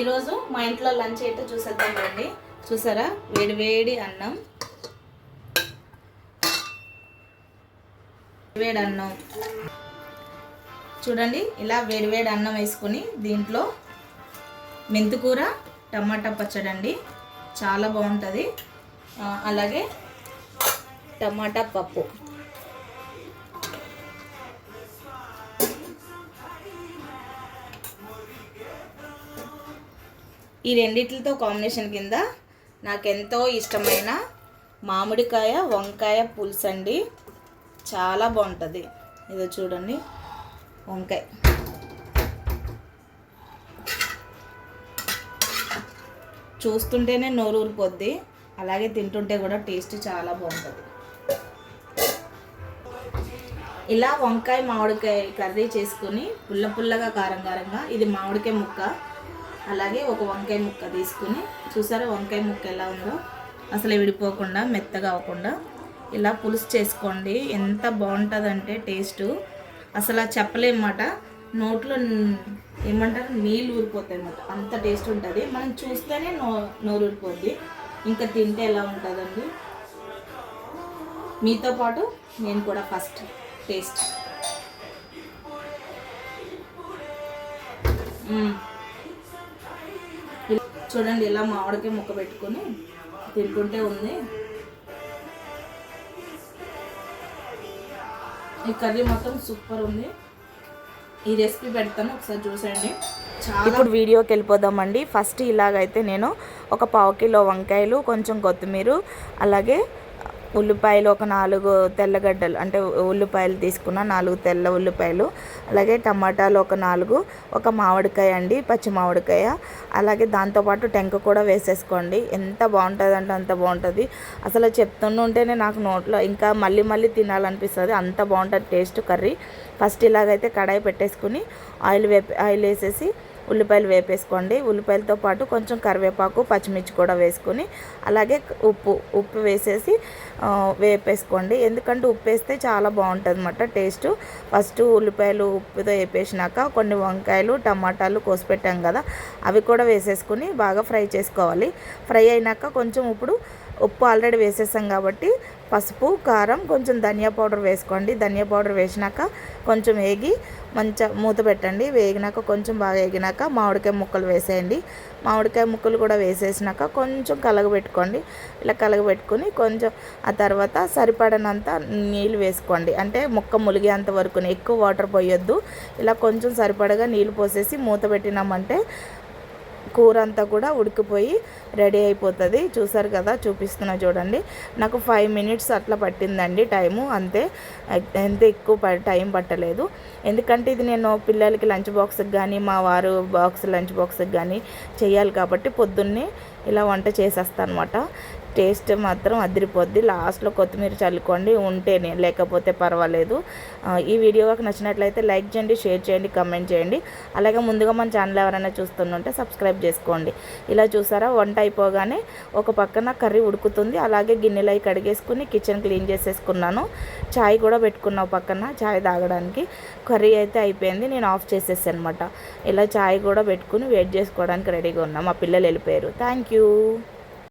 ఈరోజు మా ఇంట్లో లంచ్ అయితే చూసేద్దామండి చూసారా? వేడివేడి అన్నం. వేడి అన్నం. చూడండి ఇలా వేడి వేడి అన్నం వేసుకొని దీంట్లో మెంతికూర టమాటా పచ్చడి అండి చాలా బాగుంటుంది. అలాగే టమాటా పప్పు. ఈ రెండిట్లతో కాంబినేషన్ కింద నాకెంతో ఇష్టమైన మామిడికాయ వంకాయ పులుసు అండి. చాలా బాగుంటుంది. ఇదో చూడండి. వంకాయ. చూస్తుంటేనే నోరు ఊరిపోద్ది. అలాగే తింటుంటే కూడా టేస్ట్ చాలా బాగుంటుంది. ఇలా వంకాయ మామిడికాయ కర్రీ చేసుకుని పుల్ల పుల్లగా కారం కారంగా ఇది మామిడికాయ ముక్క అలాగే ఒక వంకాయ ముక్క తీసుకుని చూసారా వంకాయ ముక్క ఎలా ఉందో? అసలు విడిపోకుండా మెత్తగా అవ్వకుండా. ఇలా పులుసు చేసుకోండి. ఎంత బాగుంటుందంటే టేస్ట్. అసలు చెప్పలేమాట చెప్పలేమన్నమాట. నోట్లో ఏమంటారు? నీళ్ళు ఊరిపోతాయి అన్నమాట. అంత టేస్ట్ ఉంటుంది. మనం చూస్తేనే నో నోరు ఊరిపోద్ది. ఇంకా తింటే ఎలా ఉంటుందండి? మీతో పాటు నేను కూడా ఫస్ట్ టేస్ట్. చూడండి ఇలా మామిడికాయ ముక్క పెట్టుకొని తింటుంటే ఉంది. ఈ కర్రీ మొత్తం సూపర్ ఉంది. ఈ రెసిపీ పెడతాను ఒకసారి చూసేయండి. ఇప్పుడు వీడియోకి వెళ్ళిపోదామండి. ఫస్ట్ ఇలాగైతే నేను ఒక పావు కిలో వంకాయలు కొంచెం కొత్తిమీర అలాగే ఉల్లిపాయలు ఒక నాలుగు తెల్లగడ్డలు అంటే ఉల్లిపాయలు తీసుకున్న నాలుగు తెల్ల ఉల్లిపాయలు అలాగే టమాటాలు ఒక నాలుగు ఒక మామిడికాయ అండి పచ్చి మామిడికాయ. అలాగే దాంతోపాటు టెంక కూడా వేసేసుకోండి. ఎంత బాగుంటుంది అంటే అంత బాగుంటుంది. అసలు చెప్తుంటేనే నాకు నోట్లో ఇంకా మళ్ళీ మళ్ళీ తినాలనిపిస్తుంది. అంత బాగుంటుంది టేస్ట్ కర్రీ. ఫస్ట్ ఇలాగైతే కడాయి పెట్టేసుకుని ఆయిల్ వేపి ఆయిల్ వేసేసి ఉల్లిపాయలు వేపేసుకోండి. ఉల్లిపాయలతో పాటు కొంచెం కరివేపాకు పచ్చిమిర్చి కూడా వేసుకొని అలాగే ఉప్పు ఉప్పు వేసేసి వేపేసుకోండి. ఎందుకంటే ఉప్పు వేస్తే చాలా బాగుంటుంది అన్నమాట టేస్ట్. ఫస్ట్ ఉల్లిపాయలు ఉప్పుతో వేపేసినాక కొన్ని వంకాయలు టమాటాలు కోసి పెట్టాం కదా అవి కూడా వేసేసుకుని బాగా ఫ్రై చేసుకోవాలి. ఫ్రై అయినాక కొంచెం ఇప్పుడు ఉప్పు ఆల్రెడీ వేసేసాం కాబట్టి పసుపు కారం కొంచెం ధనియా పౌడర్ వేసుకోండి. ధనియా పౌడర్ వేసినాక కొంచెం వేగి మంచిగా మూత పెట్టండి. వేగినాక కొంచెం బాగా వేగినాక మామిడికాయ ముక్కలు వేసేయండి. మామిడికాయ ముక్కలు కూడా వేసేసినాక కొంచెం కలగబెట్టుకోండి. ఇలా కలగబెట్టుకొని కొంచెం ఆ తర్వాత సరిపడనంత నీళ్ళు వేసుకోండి. అంటే ముక్క ములిగేంత వరకు ఎక్కువ వాటర్ పోయొద్దు. ఇలా కొంచెం సరిపడగా నీళ్ళు పోసేసి మూత పెట్టినామంటే కూర అంతా కూడా ఉడికిపోయి రెడీ అయిపోతుంది. చూసారు కదా చూపిస్తున్నా చూడండి. నాకు ఫైవ్ మినిట్స్ అట్లా పట్టిందండి టైము అంతే. ఎంత ఎక్కువ ప- టైం పట్టలేదు. ఎందుకంటే ఇది నేను పిల్లలకి లంచ్ బాక్స్కి కానీ మా వారు బాక్స్ లంచ్ బాక్స్కి కానీ చేయాలి కాబట్టి పొద్దున్నే ఇలా వంట చేసేస్తాను అనమాట టేస్ట్ మాత్రం అదిరిపోద్ది. లాస్ట్లో కొత్తిమీర చల్లుకోండి ఉంటేనే లేకపోతే పర్వాలేదు. ఈ వీడియో నచ్చినట్లయితే లైక్ చేయండి షేర్ చేయండి కమెంట్ చేయండి. అలాగే ముందుగా మన ఛానల్ ఎవరైనా చూస్తుంటే సబ్స్క్రైబ్ చేసుకోండి. ఇలా చూసారా వంట అయిపోగానే ఒక పక్కన కర్రీ ఉడుకుతుంది. అలాగే గిన్నెలు అవి కడిగేసుకుని కిచెన్ క్లీన్ చేసేసుకున్నాను. చాయ్ కూడా పెట్టుకున్నా పక్కన చాయ్ తాగడానికి. కర్రీ అయితే అయిపోయింది నేను ఆఫ్ చేసేసాను అనమాట ఇలా చాయ్ కూడా పెట్టుకుని వెయిట్ చేసుకోవడానికి రెడీగా ఉన్నాం. మా పిల్లలు వెళ్ళిపోయారు. Thank you.